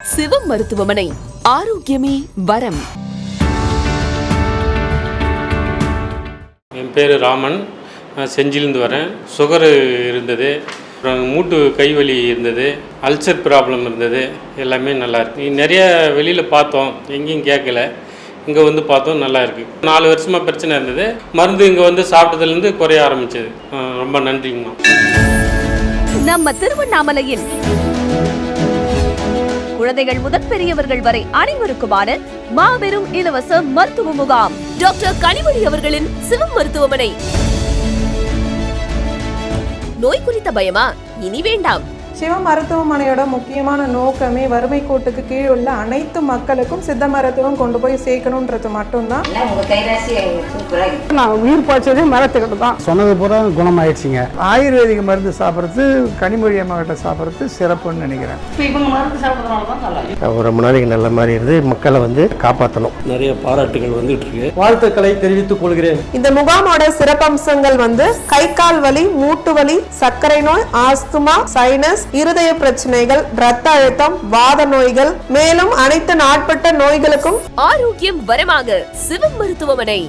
சிவம் மருத்துவமனை ஆரோக்கியமே வரம். என் பேர் ராமன். நான் செஞ்சிலேருந்து வரேன். சுகர் இருந்தது. அப்புறம் மூட்டு கைவலி இருந்தது. அல்சர் ப்ராப்ளம் இருந்தது. எல்லாமே நல்லா இருக்கு. நிறைய வெளியில் பார்த்தோம். எங்கேயும் கேட்கல. இங்கே வந்து பார்த்தோம் நல்லா இருக்கு. நாலு வருஷமாக பிரச்சனை இருந்தது. மருந்து இங்கே வந்து சாப்பிட்டதுலேருந்து குறைய ஆரம்பிச்சது. ரொம்ப நன்றிங்கம்மா. நம்ம திருவண்ணாமலையில் குழந்தைகள் முதல் பெரியவர்கள் வரை அனைவருக்குமான மாபெரும் இலவச மருத்துவ முகாம். டாக்டர் கனிமொழி அவர்களின் சிவம் மருத்துவமனை. நோய் குறித்த பயமா? இனி வேண்டாம். சிவ மருத்துவமனையோட முக்கியமான நோக்கமே வறுமை கோட்டுக்கு கீழ் உள்ள அனைத்து மக்களுக்கும் சித்த மருத்துவம் கொண்டு போய் சேர்க்கணுன்றது மட்டும்தான். நான் உயிர் பாய்ச்சதே மரத்துக்கிட்ட தான். சொன்னது பூரா குணமாயிடுச்சுங்க. ஆயுர்வேதிக் மருந்து சாப்பிட்றது கனிமொழி அம்மா கிட்ட சாப்பிட்றது சிறப்புன்னு நினைக்கிறேன். ரொம்ப நாளைக்கு நல்ல மாதிரி இருந்து மக்களை வந்து காப்பாற்றணும் நிறைய பாராட்டுகள் வந்துட்டு இருக்கு. வாழ்த்துக்களை தெரிவித்துக் கொள்கிறேன். இந்த முகாமோட சிறப்பம்சங்கள் வந்து கை கால் வலி மூட்டு வலி சர்க்கரை நோய் ஆஸ்துமா சைனஸ் இருதய பிரச்சனைகள் ரத்த அழுத்தம் வாத நோய்கள் மேலும் அனைத்து நாட்பட்ட நோய்களுக்கும் ஆரோக்கியம் வரமாக சிவம் மருத்துவமனை.